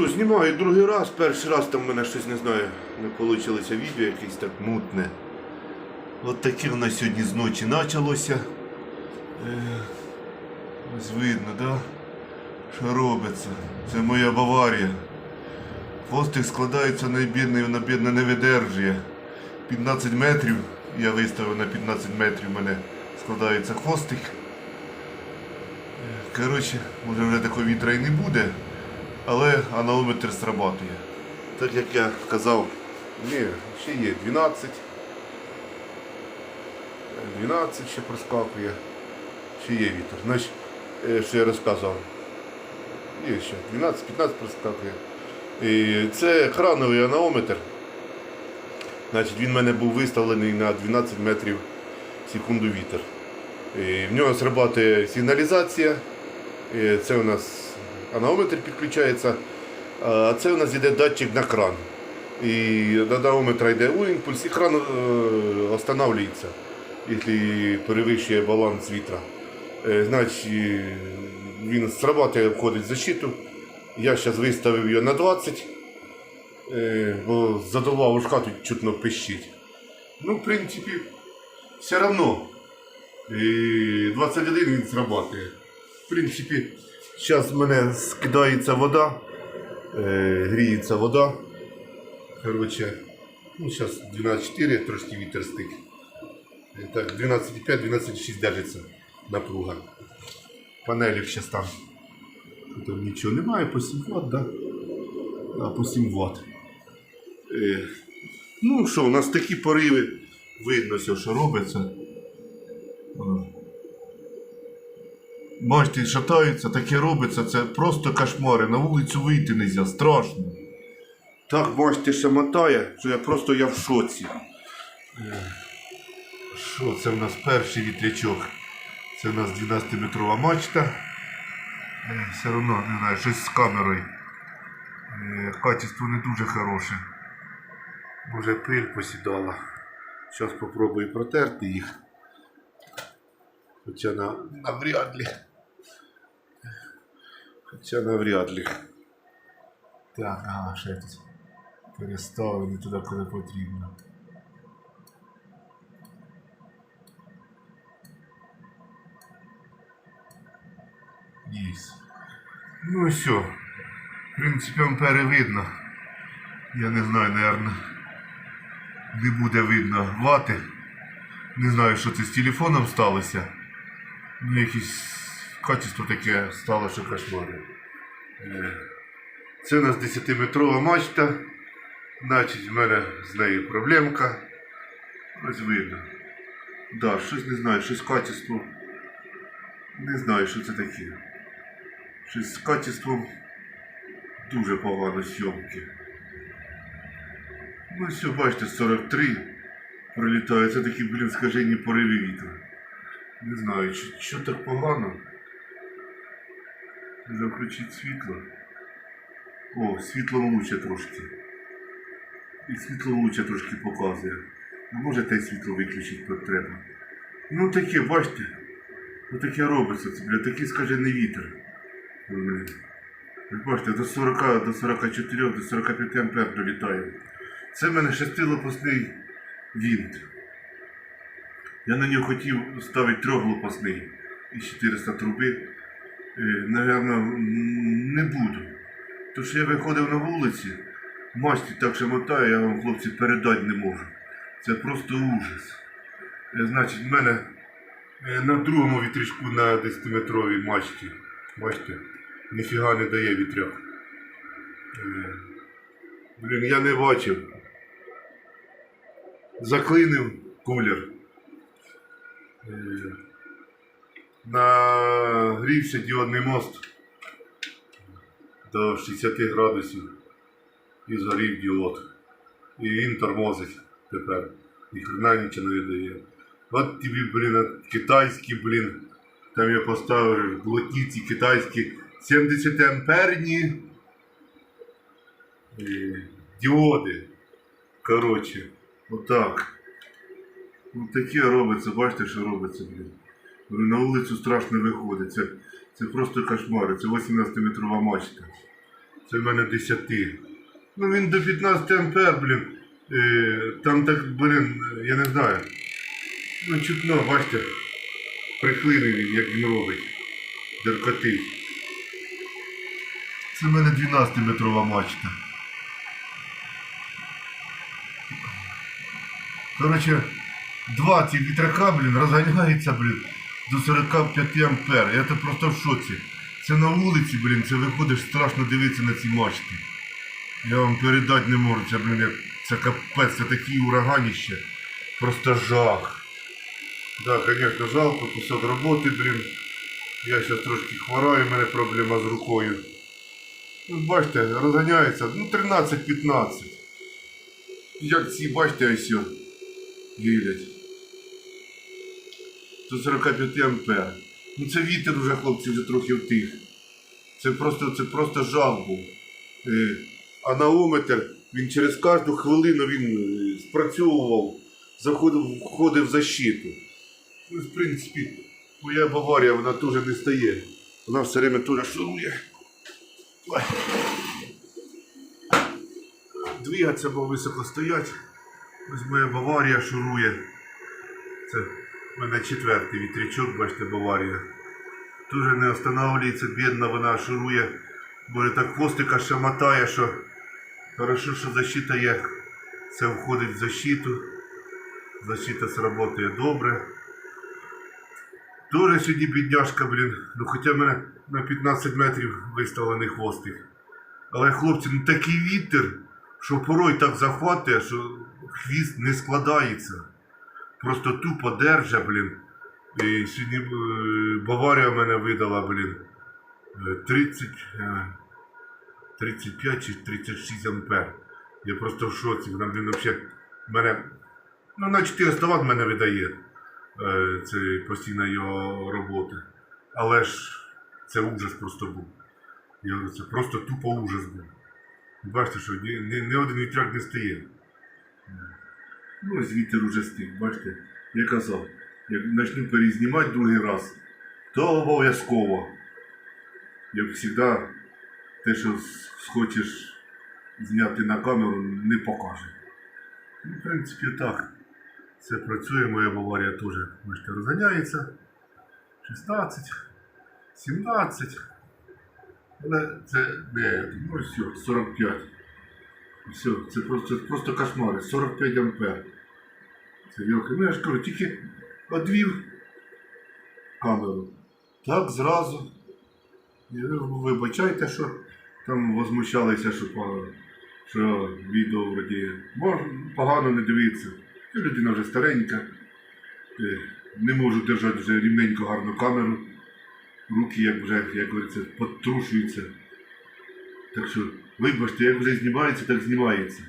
що, знімаю другий раз, перший раз там в мене щось не знаю, не вийшло відео якесь так мутне. От таке в нас сьогодні з ночі почалося. Е, ось видно, да? що робиться. Це моя Баварія. Хвостик складається на бідний, вона бідна не видержує. 15 метрів, я виставив на 15 метрів, у мене складається хвостик. Е, Коротше, може вже такого вітра і не буде, але аналометр срабатує. Так як я казав, ні, ще є 12. 12 ще проскакує. Ще є вітер. Значить, е, що я розказував. Є ще 12-15 проскакує. І це крановий анаометр. Значить, він в мене був виставлений на 12 метрів в секунду вітер. І в нього срабатує сигналізація. І це у нас анаометр підключається, а це у нас йде датчик на кран. І до анаометра йде імпульс, і кран е, останавливається, якщо перевищує баланс вітра. Е, Значить, е, він срабатує, входить в защиту. Я зараз виставив його на 20, е, бо задолбав ушка тут чутно пищить. Ну, в принципі, все одно. 21 він срабатує. В принципі, зараз в мене скидається вода, е, гріється вода. Коротше, ну зараз 12,4, трошки вітер стик. Е, Так, 12,5, 12,6 держиться напруга. Панелі ще там. Тут нічого немає, по 7 Вт, да? А, по 7 Вт. Е, ну що, у нас такі пориви. Видно все, що робиться. Бачите, шатаються, таке робиться, це просто кошмари. На вулицю вийти не можна, страшно. Так, бачите, ще мотає, що я просто я в шоці. Що, це в нас перший вітрячок. Це в нас 12-метрова мачта. Е, Все одно, не знаю, щось з камерою. Е, Качество не дуже хороше. Може пиль посідала. Зараз спробую протерти їх. Хоча на, навряд ли. Хоча навряд ли. Так, ага, ще тут переставлені туди, куди потрібно. Єсть. Ну і все. В принципі, ампери видно. Я не знаю, наверное, не буде видно вати. Не знаю, що це з телефоном сталося. Ну, якесь качество таке стало, що кошмари. Е, Це у нас 10-метрова мачта. Значить, в мене з нею проблемка. Ось видно. Да, щось не знаю, щось качество. Не знаю, що це таке. Щось з качеством дуже погано зйомки. Ну все, бачите, 43 пролітає. Це такі, блін, скажені пориви вітру. Не знаю, що так погано. Треба включити світло. О, світло лучше трошки. І світло лучше трошки показує. А може те світло виключити тут треба. Ну таке, бачите, отаке робиться, це, бля, такий скажений вітер. Блін. Ви бачите, до 40, до 44, до 45 ампер долітає. Це в мене шестилопасний вінт. Я на нього хотів ставити трьохлопасний із 400 труби. Е, не буду. Тому що я виходив на вулиці, масті так що мотаю, я вам, хлопці, передати не можу. Це просто ужас. Е, Значить, в мене е, на другому вітрячку на 10-метровій мачті, бачите, ніфіга не дає вітряк. Блін, я не бачив. Заклинив кулер. Нагрівся діодний мост до 60 градусів і згорів діод. І він тормозить тепер. Ні хрена нічого не дає. От тобі, блін, китайські, блін. Там я поставив блокіці китайські 70 амперні е, діоди. Коротше, отак. От таке робиться, бачите, що робиться, блін. На вулицю страшно виходить. Це, це просто кошмар. Це 18-метрова мачта. Це в мене 10. Ну він до 15 ампер, блін. Е, там так, блін, я не знаю. Ну, чутно, бачите, приклини він, як він робить. Деркотить. Це в мене 12-метрова мачта. Короче, два ці вітряка, блін, розганяється, блін, до 45 ампер. Я то просто в шоці. Це на вулиці, блін, це виходиш страшно дивитися на ці мачти. Я вам передати не можу, це, блін, як це капець, це такі ураганіще. Просто жах. Да, звісно, жалко, кусок роботи, блін. Я зараз трошки хвораю, в мене проблема з рукою. Ну, бачите, розганяється, ну 13-15. Як ці, бачите, ось їдять. До 45 ампер. Ну це вітер уже, хлопці, вже трохи втих. Це просто, це просто жах був. Е, анаометр, він через кожну хвилину він е, спрацьовував, заходив, входив в защиту. Ну, в принципі, моя Баварія, вона теж не стає. Вона все время теж шурує. Двигатися, бо високо стоять. Ось моя Баварія шурує. Це в мене четвертий вітрячок, бачите, Баварія. Дуже не останавливається, бідна вона шурує. Бо так хвостика ще мотає, що хорошо, що защита є. Це входить в защиту. Защита сработає добре. Дуже сьогодні бідняшка, блін. Ну хоча в мене на 15 метрів виставлений хвостик. Але хлопці, ну такий вітер, що порой так захватує, що хвіст не складається. Просто тупо держа, блін. І сьогодні е, Баварія мене видала, блін. е, 30, е, 35 чи 36 ампер. Я просто в шоці. Вона, блін, взагалі мене. Ну, на 400 Вт мене видає. Е, Це постійна його робота. Але ж це ужас просто був. Я говорю, це просто тупо ужас був. Бачите, що ні, ні, ні один вітряк не стає. Ну, ось вітер уже стих, бачите, я казав, як почну перезнімати другий раз, то обов'язково. Як завжди, те, що схочеш зняти на камеру, не покаже. Ну, в принципі, так. Це працює, моя Баварія теж, бачите, розганяється. 16, 17. Але це не, ну все, 45. Все, це просто, це просто кошмари. 45 ампер. Це вілки. Ну я ж кажу, тільки одвів камеру. Так зразу. І ви вибачайте, що там возмущалися, що, що відео вроді погано не дивиться. Я людина вже старенька. Е, Не можу держати вже рівненько гарну камеру. Руки, як вже, як говориться, потрушуються. Так що, вибачте, як вже знімається, так знімається.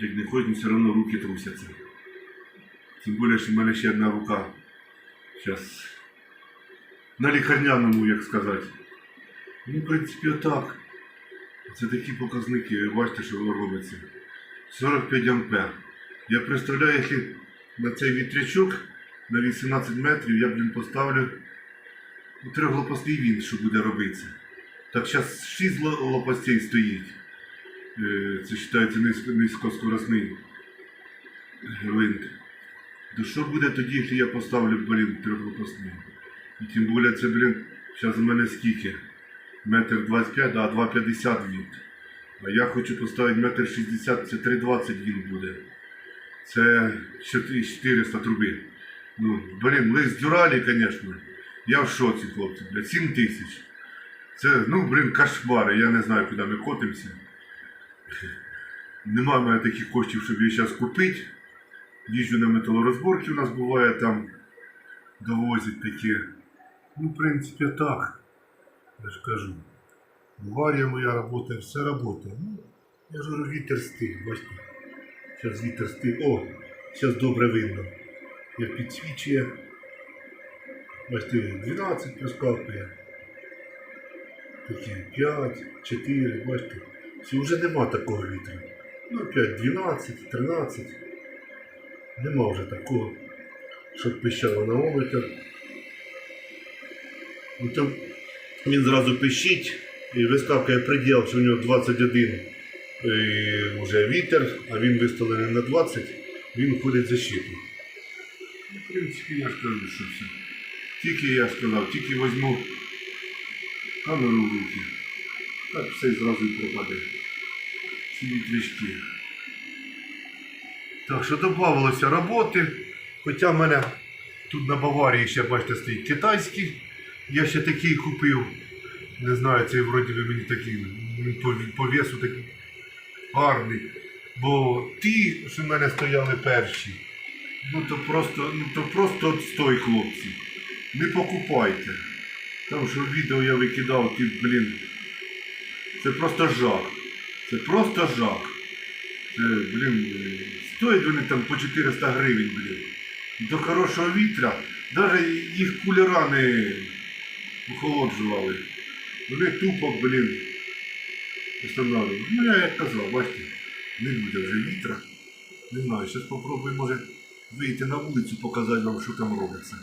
Як не ходить, все одно руки трусяться. Тим більше, що в мене ще одна рука. Зараз. На лікарняному, як сказати. Ну, в принципі, отак. Це такі показники, ви бачите, що воно робиться. 45 ампер. Я представляю, якщо на цей вітрячок на 18 метрів я, блін, поставлю ну, трьохлопастий він, що буде робитися. Так зараз 6 ло- лопастей стоїть. Е, Це вважається низько, низькоскоросний гвинт. То що буде тоді, якщо я поставлю, блін, трьохлопасний? І тим більше це, блін, зараз у мене скільки? Метр 25, а 2,50 він. А я хочу поставити метр 60, це 3,20 він буде. Це 400 труби. Ну, блін, лист дюралі, звісно. Я в шоці, хлопці, блядь, 7 тисяч. Це, ну, блін, кошмари, я не знаю, куди ми котимося. Нема в мене таких коштів, щоб її зараз купити. Їжджу на металорозборки, у нас буває там довозять такі. Ну, в принципі, так. Я ж кажу. Аварія моя робота, все робота. Ну, я ж говорю, вітер стих, бачите. Зараз вітер стих. О, зараз добре видно. Як підсвічує. Бачите, 12 проскакує. Такі 5, 4, бачите. Все, вже нема такого вітру. Ну, 5, 12, 13. Нема вже такого, щоб пищало на ометр. Ну, то він зразу пищить, і вискакує приділ, що в нього 21 і вже вітер, а він виставлений на 20, він входить в защиту. Ну, В принципі, я ж кажу, що все. Тільки я сказав, тільки візьму камеру в руки, так все зразу і пропаде. Ці вітрячки. Так що додавалося роботи. Хоча в мене тут на Баварії ще, бачите, стоїть китайський. Я ще такий купив. Не знаю, цей вроді би мені такий по, по весу такий гарний. Бо ті, що в мене стояли перші, ну то просто, ну то просто отстой, хлопці. Не покупайте. Там що відео я викидав, ті, блін. Це просто жах. Це просто жах. Це, блін, стоять вони там по 400 гривень, блін. До хорошого вітра, навіть їх кулера не охолоджували. Вони тупо, блін, встановлювали. Ну я як казав, бачите, не буде вже вітра. Не знаю, зараз спробую, може, вийти на вулицю, показати вам, що там робиться.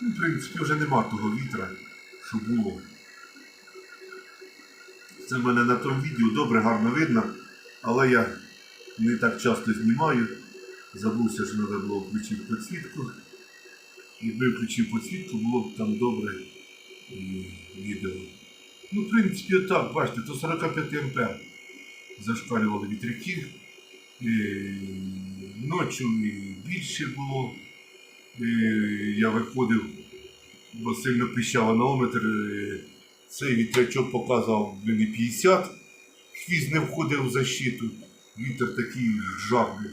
Ну, в принципі, вже нема того вітра, що було. Це в мене на тому відео добре, гарно видно, але я не так часто знімаю. Забувся, що треба було включити підсвітку. Якби включив підсвітку, було б там добре е, відео. Ну, в принципі, отак, бачите, то 45 ампер зашкалювали вітряки. Е, Ночі більше було. Е, Я виходив, бо сильно пищав анаометр. е, Цей вітрячок показував мені 50. Хвіст не входив в защиту. Вітер такий жахний.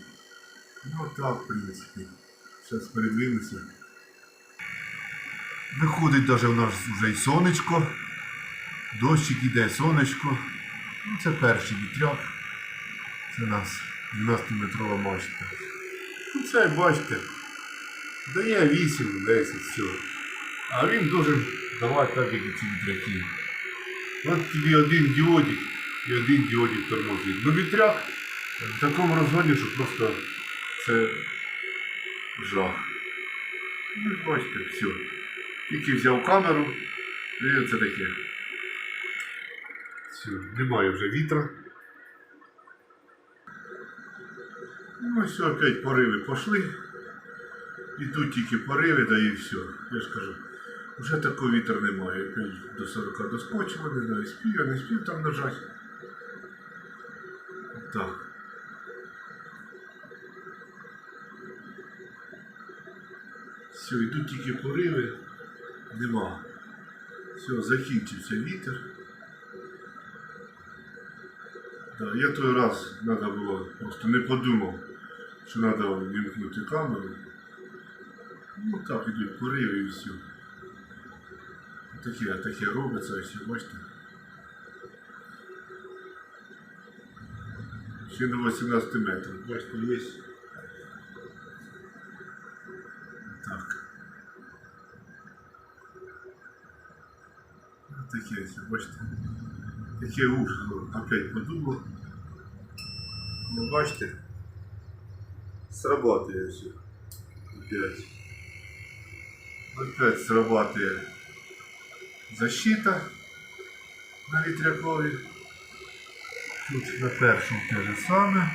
Ну так, в принципі. Зараз передвинуся. Виходить навіть у нас вже й сонечко. Дощик іде, сонечко. Ну, це перший вітряк. Це у нас 12-метрова мачта. Ну це, бачите, дає 8, 10, все. А він дуже давати так, як і ці вітряки. От тобі один діодик і один діодик тормозить. Ну вітряк в такому розгоні, що просто це жах. Ну, бачите, все. Тільки взяв камеру, і це таке. Все, немає вже вітра. Ну, все, опять пориви пішли. І тут тільки пориви, да і все. Я ж кажу, вже такого вітер немає. Опять до 40 доскочило, не знаю, спів, я не спів там нажати. Так. Все, йдуть тільки пориви, нема. Все, закінчився вітер. Да, я той раз треба було, просто не подумав, що треба вімкнути камеру. Ну так ідуть пориви і все. Таке, таке робиться, і бачите. Ще до 18 метрів, бачите, є. Так. Таке все, бачите. Таке уж, опять подумав. Ну, бачите, срабатывает все. Опять. Опять срабатывает защита на вітрякові. Тут на першому те же саме.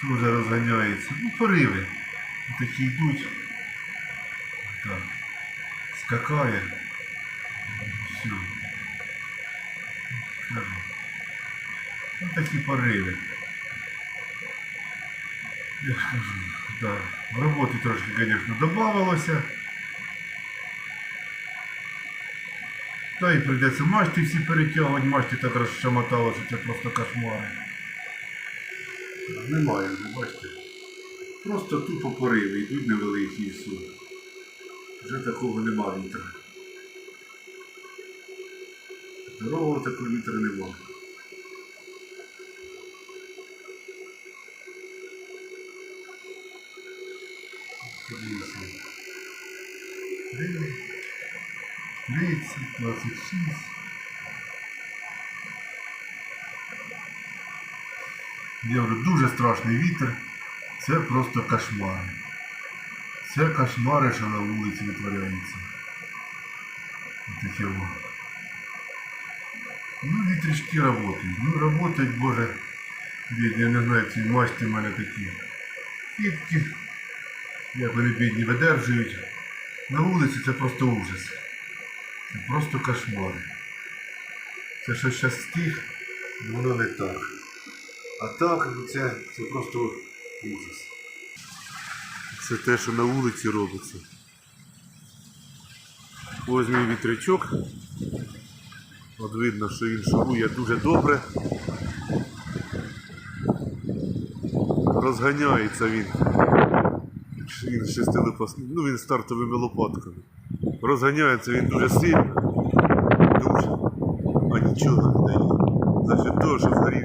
Тут вже розганяється. Ну, пориви. Такі йдуть. Так. Скакає. Все. Кажу. Ну, такі пориви. Я ж кажу, да. Роботи трошки, звісно, додавалося. Та і прийдеться мачти всі перетягувати, мачти так розшамотало, що це просто кошмари. Немає вже, бачите. Просто тупо пориви, йдуть невеликі і. Вже такого нема вітра. Здорового такого вітра нема. Подивіться. 30, 26. Я говорю, дуже страшний вітер. Це просто кошмар. Це кошмари, що на вулиці витворяється. Таке во. Ну, вітрячки работають. Ну, работають, боже. Бідні, я не знаю, ці мачти в мене такі. Кітки. Як вони бідні видержують. На вулиці це просто ужас. Просто кошмар. Це що зараз стих, воно не так. А так, це, це просто ужас. Це те, що на вулиці робиться. Ось мій вітрячок. От видно, що він шурує дуже добре. Розганяється він. Він шестилипас... ну він стартовими лопатками. Розганяється він дуже сильно. Дуже. А нічого не дає. За того, що згорів.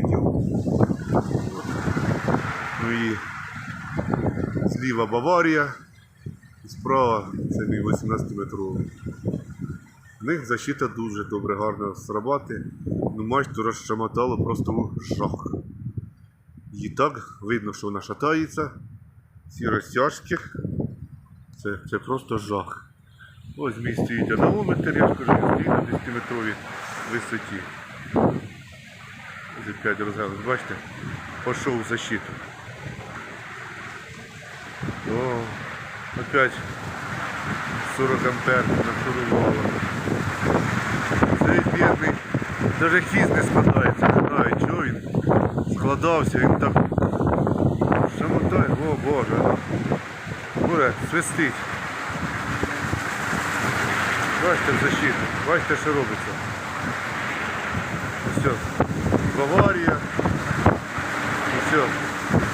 Ну і зліва Баварія, справа це мій 18-метровий. В них защита дуже добре, гарно срабати. Ну, мачту розшамотало просто у жах. І так видно, що вона шатається. Ці розтяжки. Це, це просто жах. Ось мій стоїть аналометр, я ж кажу, він стоїть на 10-метровій висоті. Ось опять розглянути, бачите, пішов в защиту. О, опять 40 ампер нашурувало. Цей бідний, навіть хіз не складається, не знаю, чого він складався, він так шамотає, о боже. Буре, свистить. Бачите защиту, бачите, що робиться. Все. Баварія. Все.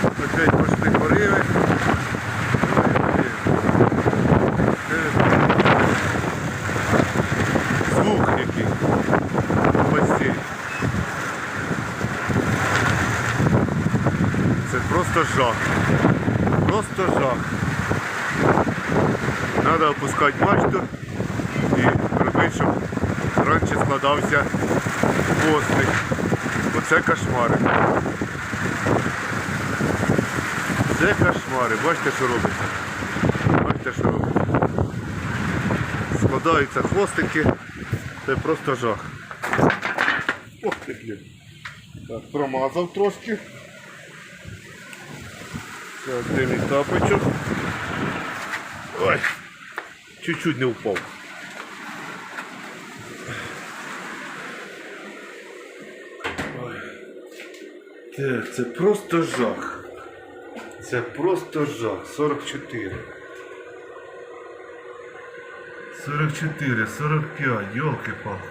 Опять пошли пориви. Звук який. Постіль. Це просто жах. Просто жах. Треба опускати мачту і робити, щоб раніше складався хвостик. Оце кошмари. Це кошмари. Бачите, що робиться? Бачите, що робиться? Складаються хвостики. Це просто жах. Ох ти, блін. Так, промазав трошки. Так, де тапочок? Ой, чуть-чуть не впав. Так, це просто жах. Це просто жах. 44. 44, 45, йолки палки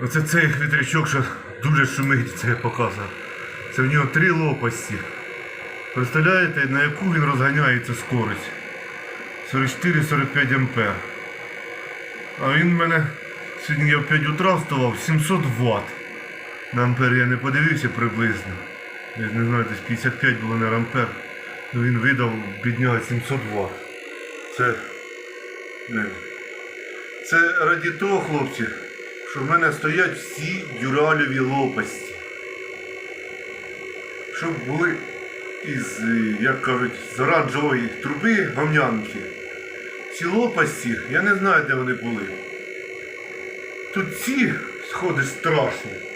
Оце цей вітрячок, що дуже шумить, це я показував. Це в нього три лопасті. Представляєте, на яку він розганяється скорость? 44-45 ампер. А він в мене сьогодні я в 5 утра вставав 700 Вт. На ампер я не подивився приблизно. Я не знаю, десь 55 було на ампер. Ну він видав бідняга 700 Вт. Це. Не. Це раді того, хлопці, що в мене стоять всі дюралеві лопасті. Щоб були із, як кажуть, з труби гавнянки. Ці лопасті, я не знаю, де вони були. Тут ці сходи страшні.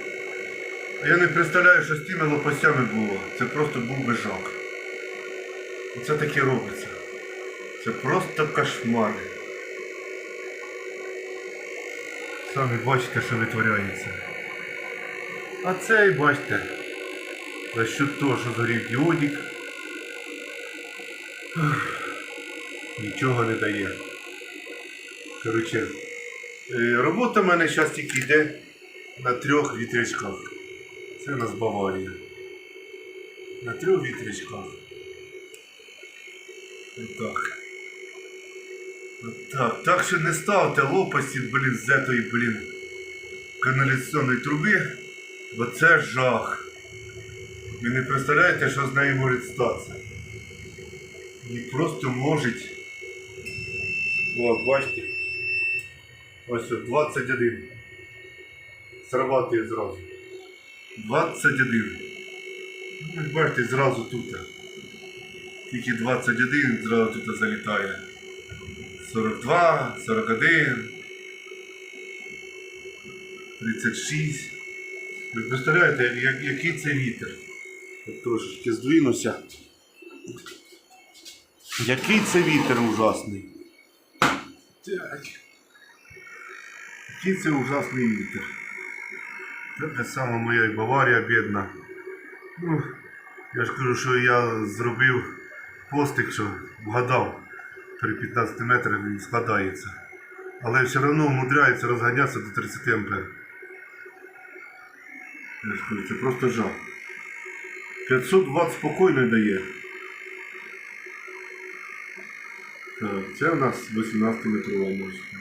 Я не представляю, що з тими лопастями було. Це просто був би. Оце таке робиться. Це просто кошмари. Самі бачите, що витворяється. А цей бачите. За що того, що згорів діодік. Нічого не дає. Коротше, е, робота в мене зараз тільки йде на трьох вітрячках. У нас Баварія. На трьох вітрячках. Отак. Так, так що не ставте лопасті, блін, з етої, блін, каналізаційної труби, бо це жах. Ви не представляєте, що з нею може статися. І просто можуть. О, бачите. Ось 21. Срабатує зразу. 21. Ну, ви бачите, зразу тут. Тільки 21 зразу тут залітає. 42, 41. 36. Ви представляєте, як, який це вітер? От трошечки здвинуся. Який це вітер ужасний. Так. Який це ужасний вітер. Така сама моя і Баварія бідна. Ну, я ж кажу, що я зробив постик, що вгадав. При 15 метрах він складається. Але все одно умудряється розганятися до 30 ампер. Я ж кажу, це просто жах. 500 Вт спокійно дає. Так, це у нас 18 метрова мощність.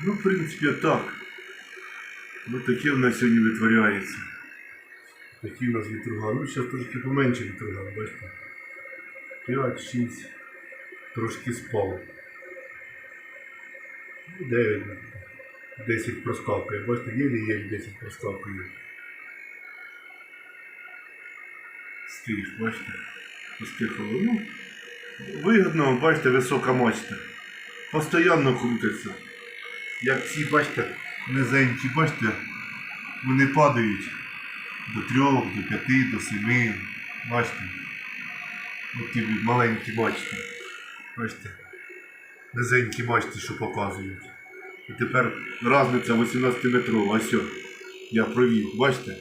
Ну, в принципі, так. Ну таке в нас сьогодні витворяється. Такі у нас вітруга. Ну, зараз трошки поменше вітруга, бачите. 5, 6. Трошки спав. 9. 10 проскакує. Бачите, єлі-єлі 10 проскакує. Стих, бачите? Постихало. Ну, вигідно, бачите, висока мачта. Постоянно крутиться. Як ці, бачите, низенькі, бачите, вони падають до трьох, до п'яти, до семи. Бачите? От ті маленькі бачите. Бачите? Низенькі бачите, що показують. І тепер різниця 18 метрова. Ось все. Я провів, бачите?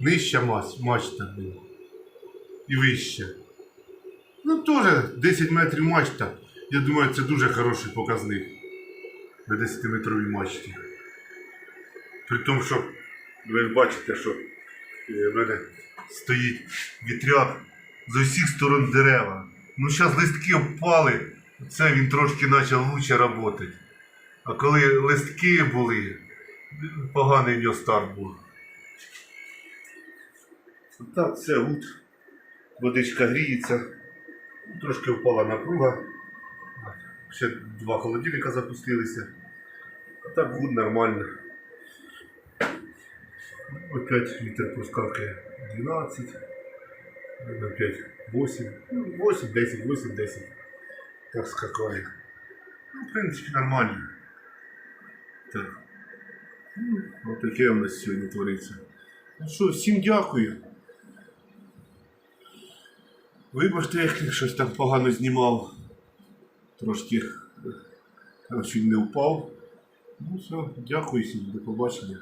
Нижча мачта була. І вища. Ну теж 10 метрів мачта. Я думаю, це дуже хороший показник на 10-метровій мачті. При тому, що ви бачите, що е, в мене стоїть вітряк з усіх сторон дерева. Ну зараз листки впали, це він трошки почав лучше працювати. А коли листки були, поганий в нього старт був. Так, все, гуд. Водичка гріється. Трошки впала напруга. Ще два холодильника запустилися. Так гуд нормально. Опять вітер проскакує 12. Опять 8. Ну, 8, 10, 8, 10. Так скакає. Ну, в принципі, нормально. Так. Ну, таке у нас сьогодні твориться. Ну що, всім дякую. Вибачте, як щось там погано знімав. Трошки е, чуть не впав. Ну все, дякую всім, до побачення.